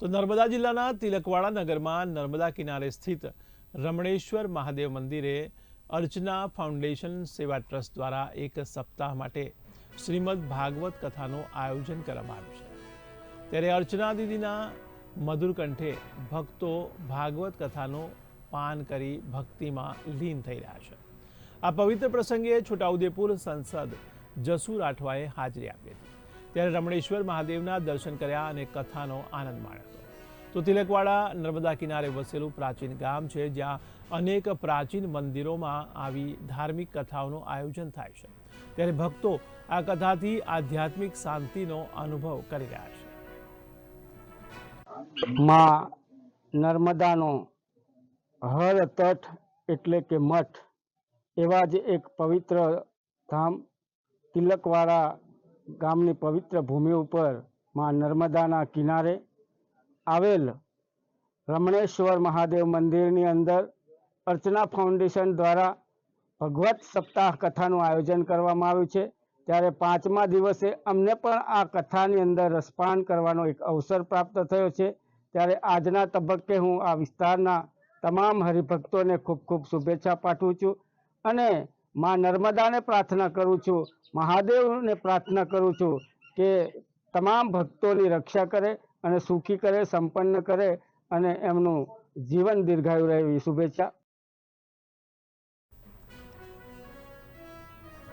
તો નર્મદા જિલ્લાના તિલકવાડા નગરમાં નર્મદા કિનારે સ્થિત રમણેશ્વર મહાદેવ મંદિરે અર્ચના ફાઉન્ડેશન સેવા ટ્રસ્ટ દ્વારા એક સપ્તાહ માટે શ્રીમદ ભાગવત કથાનું આયોજન કરવામાં આવ્યું છે. ત્યારે અર્ચના દીદીના મધુર કંઠે ભક્તો ભાગવત કથાનું પાન કરી ભક્તિમાં લીન થઈ રહ્યા છે. આ પવિત્ર પ્રસંગે છોટાઉદેપુર સંસદ જસુ રાઠવાએ હાજરી આપી હતી. ત્યારે રમણેશ્વર મહાદેવના દર્શન કર્યા અને કથાનો આનંદ માણ્યો. હતો તો તિલકવાડા નર્મદા કિનારે વસેલું પ્રાચીન ગામ છે, જ્યાં અનેક પ્રાચીન મંદિરોમાં આવી ધાર્મિક કથાઓનું આયોજન થાય છે. ત્યારે ભક્તો આ કથાથી આધ્યાત્મિક શાંતિનો અનુભવ કરી રહ્યા છે. માં નર્મદાનો હર તટ એટલે કે મઠ એવા જ એક પવિત્ર ધામ તિલકવાડા ગામની પવિત્ર ભૂમિ ઉપરમાં નર્મદાના કિનારે આવેલ રમણેશ્વર મહાદેવ મંદિરની અંદર અર્ચના ફાઉન્ડેશન દ્વારા ભગવત સપ્તાહ કથાનું આયોજન કરવામાં આવ્યું છે. ત્યારે પાંચમા દિવસે અમને પણ આ કથાની અંદર રસપાન કરવાનો એક અવસર પ્રાપ્ત થયો છે. ત્યારે આજના તબક્કે હું આ વિસ્તારના તમામ હરિભક્તોને ખૂબ ખૂબ શુભેચ્છા પાઠવું છું અને માં નર્મદાને પ્રાર્થના કરું છું, મહાદેવને પ્રાર્થના કરું છું કે તમામ ભક્તોની રક્ષા કરે અને સુખી કરે, સંપન્ન કરે અને એમનું જીવન દીર્ઘાયુ રહે એવી શુભેચ્છા.